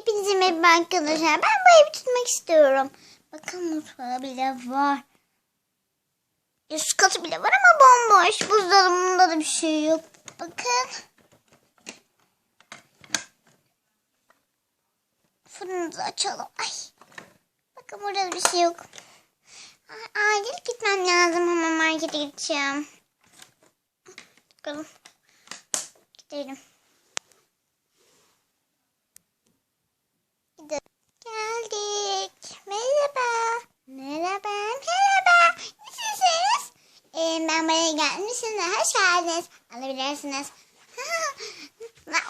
Hepinize merhaba arkadaşlar. Ben bu evi tutmak istiyorum. Bakın mutfağı bile var. Üst katı bile var ama bomboş. Buzdolabında da bir şey yok. Bakın. Fırınımızı açalım. Ay. Bakın burada da bir şey yok. Acil gitmem lazım. Hemen markete gideceğim. Bakalım. Gidelim. Geldik. Merhaba. Merhaba. Merhaba. Nasılsınız? Ee, ben buraya gelmişim. Hoş geldiniz. Alabilirsiniz.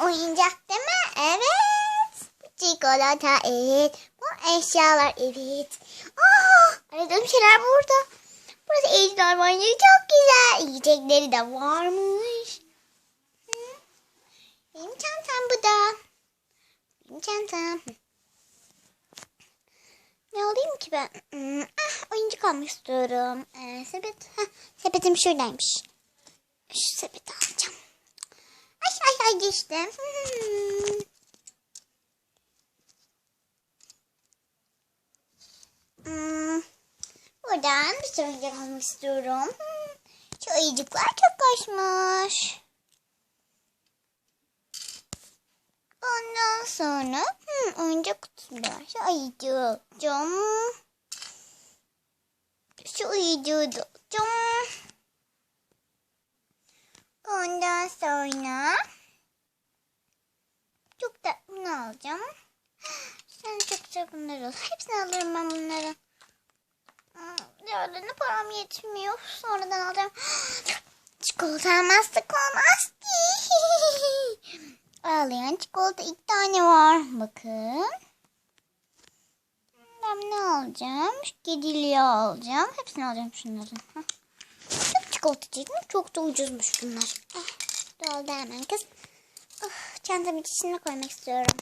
Oyuncak değil mi? Evet. Çikolata evet. Bu eşyalar evet. Aa, aradığım şeyler burada. Burası eğitimler var. Çok güzel. Yiyecekleri de varmış. Benim çantam bu da. Benim çantam. Ne alayım ki ben? Hmm, ah, oyuncak almak istiyorum. Ee, sepet. Heh, sepetim şuradaymış. Şu sepeti alacağım. Ay ay ay geçtim. Hmm. Buradan bir sürü oyuncak almak istiyorum. Hmm. Şu ayıcıklar çok hoşmuş. Ondan sonra hmm, oyuncak kutusunda şu alacağım. Şu ayıcığı da alacağım. Ondan sonra çok da bunu alacağım. Sen çok güzel bunları al. Hepsini alırım ben bunları. Hmm, Diğerlerine param yetmiyor. Sonradan alacağım. Çikolata almazsak olmaz ki. Ağlayan çikolata iki tane var. Bakın. Ben ne alacağım? Şu kediliği alacağım. Hepsini alacağım şunların. Hah. Çikolata çektim. Çok da ucuzmuş bunlar. Ah, doldu hemen kız. Oh, çantamın içine koymak istiyorum.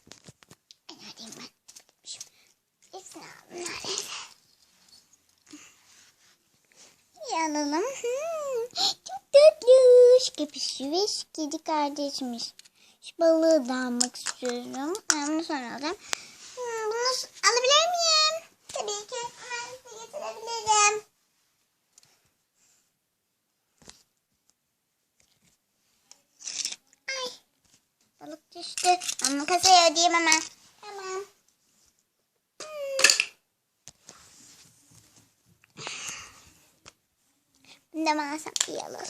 Ay, neredeyim ben? Hepsini aldım neredeyse. İyi alalım. Hmm, çok tatlış. Köpüşü kedi kardeşmiş. Şu balığı da almak istiyorum. Ben bunu sonra alacağım. Hmm, bunu alabilir miyim? Tabii ki. Hemen size getirebilirim. Ay. Balık düştü. Bunu kasaya ödeyeyim hemen. Tamam. Hmm. Bunu da maalesef iyi alalım.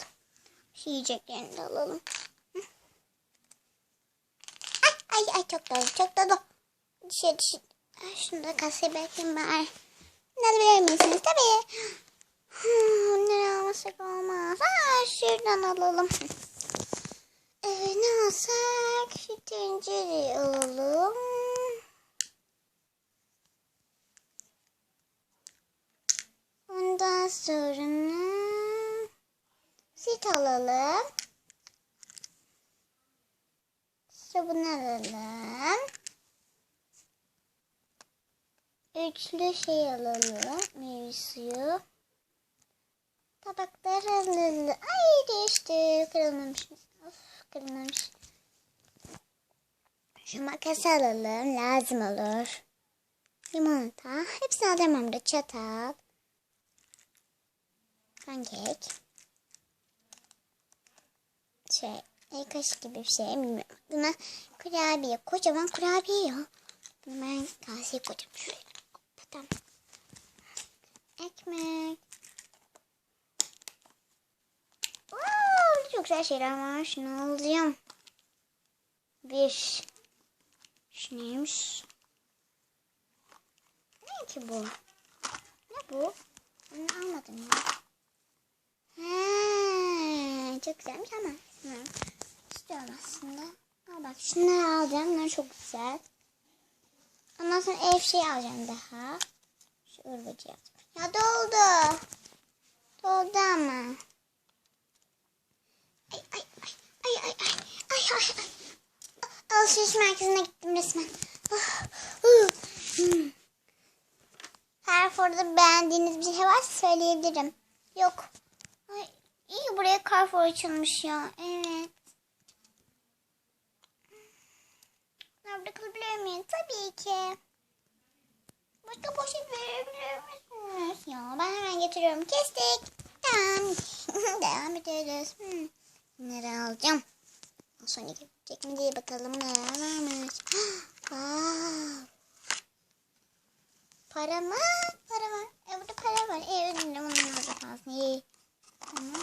Şu yiyeceklerini de alalım. Ay ay ay çok dolu çok dolu. Dışarı dışarı. Ay, Şunu da kasaya bırakayım bari. Bunları verir misiniz? Tabii. Hmm, Bunları almasak olmaz. Aa, şuradan alalım. Evet ne alsak? Şu alalım. Ondan sonra sit alalım. Sabun alalım. Üçlü şey alalım. Meyve suyu. Tabaklar alalım. Ay değişti. Kırılmamış. Kırılmamış. Şu makas alalım. Lazım olur. Limonata. Hepsini alacağım hem çatal. Pankek. Şey, el kaşık gibi bir şey bilmiyorum. Buna kurabiye, kocaman kurabiye ya. Bunu ben kaseye koyacağım. Şuraya. Tamam. Ekmek. Wow, çok güzel şeyler var. Şunu alacağım. Bir. Şu neymiş? Ne ki bu? Ne bu? Bunu almadım ya. Ha, çok güzelmiş ama. Hı. İstiyorum aslında. Aa, bak şunları alacağım. Bunlar çok güzel. Ondan sonra ev şey alacağım daha. Şu ırbacı alacağım. Ya doldu. Doldu ama. Ay ay ay. Ay ay ay. Ay. Alışveriş merkezine gittim resmen. Carrefour'da beğendiğiniz bir şey varsa söyleyebilirim. Yok. Ay, iyi buraya Carrefour açılmış ya. Evet. Nerede kalabilir miyim? Tabii ki. Başka poşet verebilir misiniz? Ya ben hemen getiriyorum. Kestik. Tamam. Devam ediyoruz. Hmm. Bunları alacağım. Sonra gelecek mi diye bakalım ne varmış. Wow. Para mı? Para var. E burada para var. E onun burada kalsın. İyi. Tamam.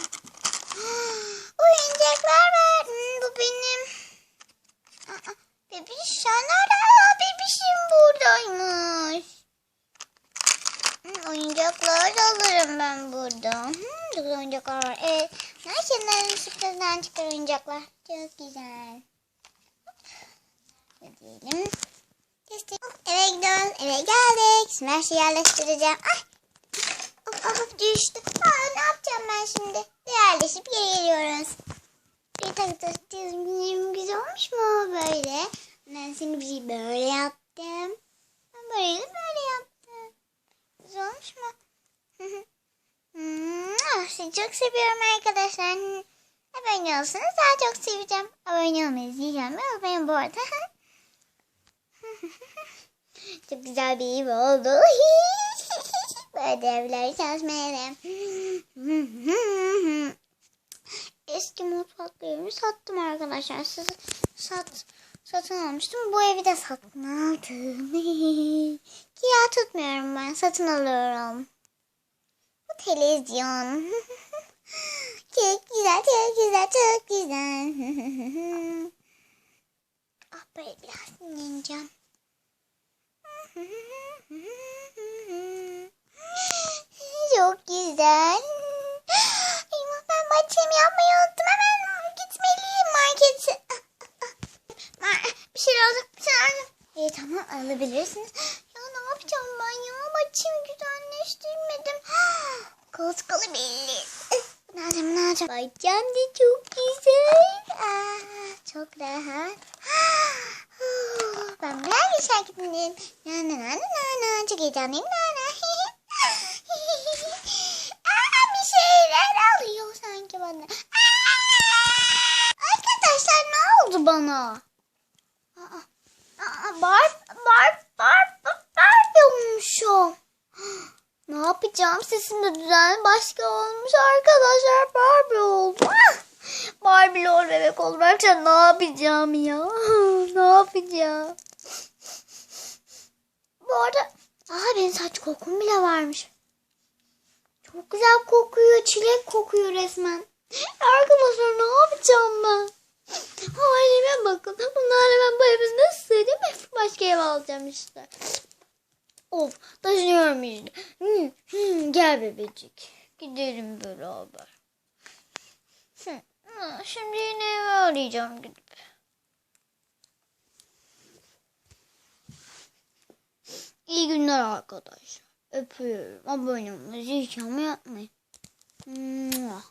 Oyuncaklar var. Hmm, bu benim. Aa, bebiş sen? Aa, bebişim buradaymış. Hmm, oyuncaklar da alırım ben burada. Hmm, oyuncaklar var. Evet. Nereden sürprizden çıkar oyuncaklar. Çok güzel. Ne diyelim? Kestik. Eve gidiyoruz. Eve geldik. Şimdi her şeyi yerleştireceğim. Ay. Of of düştü. Aa, ne yapacağım ben şimdi? Yerleşip geri geliyoruz. Bir tak tak dizim güzel olmuş mu böyle? Ben seni bir şey böyle yaptım. Ben böyle böyle yaptım. Güzel olmuş mu? Hmm, Sizi çok seviyorum arkadaşlar. Abone olsanız daha çok seveceğim. Abone olmayı izleyeceğim ve unutmayın bu arada. çok güzel bir ev oldu. Böyle evler çalışmayalım. Eski mutfaklarımı sattım arkadaşlar. Siz sat, satın almıştım. Bu evi de satın aldım. Kira tutmuyorum ben. Satın alıyorum. Televizyon. çok güzel, çok güzel, çok güzel. ah böyle biraz dinleneceğim. çok güzel. Eyvah ben bahçemi yapmayı unuttum. Hemen gitmeliyim markete. Mar- bir şey aldım, bir şey aldım. İyi tamam alabilirsiniz. Ya ne yapacağım ben ya? Bahçemi güzelleştirmedim. Koltukalı belli. Ne yapacağım, ne yapacağım? Bahçem de çok güzel. Aa, çok rahat. Ben buraya geçer gitmeliyim. Na na na na na. Çok heyecanlıyım. Na na. Aa, bir şeyler alıyor sanki bana. Aa! Arkadaşlar ne oldu bana? Aa, aa, Barb, Barb, Barb, Barb olmuşum. Sesim de düzenli başka olmuş arkadaşlar. Barbie oldu. Ah! Barbie lol bebek olmaksa ne yapacağım ya? ne yapacağım? Bu arada Aa benim saç kokum bile varmış. Çok güzel kokuyor. Çilek kokuyor resmen. Arkadaşlar ne yapacağım ben? Halime bakın. Bunlarla ben bu evi nasıl sığacağım? Başka ev alacağım işte. Of taşınıyorum işte. Hmm, hmm, gel bebecik. Gidelim beraber. Hmm, Şimdi yine evi arayacağım gidip. İyi günler arkadaşlar. Öpüyorum. Abone olmayı, çalmayı unutmayın. Mua.